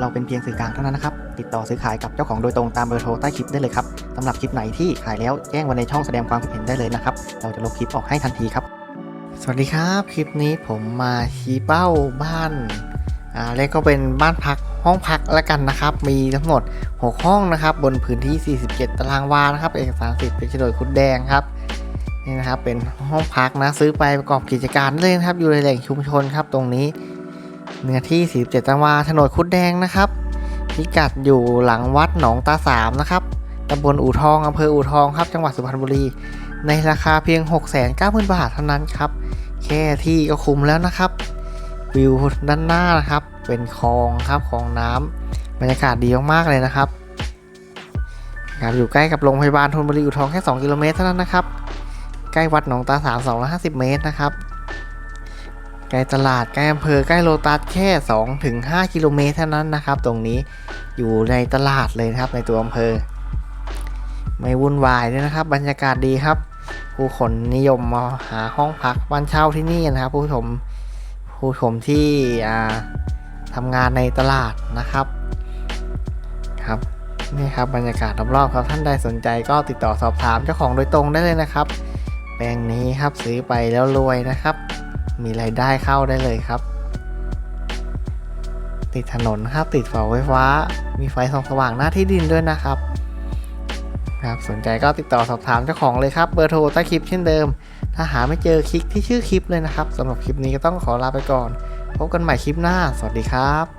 เราเป็นเพียงสื่อกลางเท่านั้นนะครับ ติดต่อซื้อขายกับเจ้าของโดยตรงตามเบอร์โทรใต้คลิปได้เลยครับสำหรับคลิปไหนที่ขายแล้วแจ้งไว้ในช่องแสดงความคิดเห็นได้เลยนะครับ เราจะลบคลิปออกให้ทันทีครับ สวัสดีครับ คลิปนี้ผมมาชี้เป้าบ้านอ่าเรียกก็เป็นบ้านพักห้องพักแล้วกันนะครับ มีทั้งหมด 6 ห้องนะครับ บนพื้นที่ 47 ตารางวานะครับ เอกสารสิทธิ์เป็นโฉนดคุดแดงครับนี่นะครับเป็นห้องพักนะซื้อไปประกอบกิจการได้เลยนะครับ อยู่ในแหล่งชุมชนครับตรงนี้ เนื้อที่ 47ตารางวาถนนคุดแดงนะครับพิกัดอยู่หลังวัดหนองตาสามนะครับตำบลอู่ทองอำเภออู่ทองครับ จังหวัดสุพรรณบุรี ในราคาเพียง 690,000 บาทเท่านั้นครับ แค่ที่ก็คุ้มแล้วนะครับ วิวด้านหน้านะครับ เป็นคลองครับคลองน้ำบรรยากาศดีมากๆเลยนะครับครับอยู่ใกล้กับโรงพยาบาลธนบุรีอู่ทองแค่ 2 กิโลเมตรเท่านั้นนะครับ ใกล้วัดหนองตาสาม250 เมตรนะครับ ใกล้ตลาดใกล้อำเภอใกล้โลตัสแค่2ถึง5กิโลเมตรเท่านั้นนะครับ ตรงนี้อยู่ในตลาดเลยนะครับในตัวอำเภอ ไม่วุ่นวายด้วยนะครับ บรรยากาศดีครับ ผู้คนนิยมมาหาห้องพักบ้านเช่าที่นี่นะครับ ผู้ชมผู้ชมที่ทำงานในตลาดนะครับครับนี่ครับบรรยากาศรอบๆครับท่านใดสนใจก็ติดต่อสอบถามเจ้าของโดยตรงได้เลยนะครับ แปลงนี้ครับซื้อไปแล้วรวยนะครับ มีรายได้เข้าได้เลยครับ ติดถนนครับ ติดเสาไฟฟ้า มีไฟส่องสว่างหน้าที่ดินด้วยนะครับครับสนใจก็ติดต่อสอบถามเจ้าของเลยครับเบอร์โทรใต้คลิปเช่นเดิม ถ้าหาไม่เจอคลิกที่ชื่อคลิปเลยนะครับสำหรับคลิปนี้ก็ต้องขอลาไปก่อน พบกันใหม่คลิปหน้า สวัสดีครับ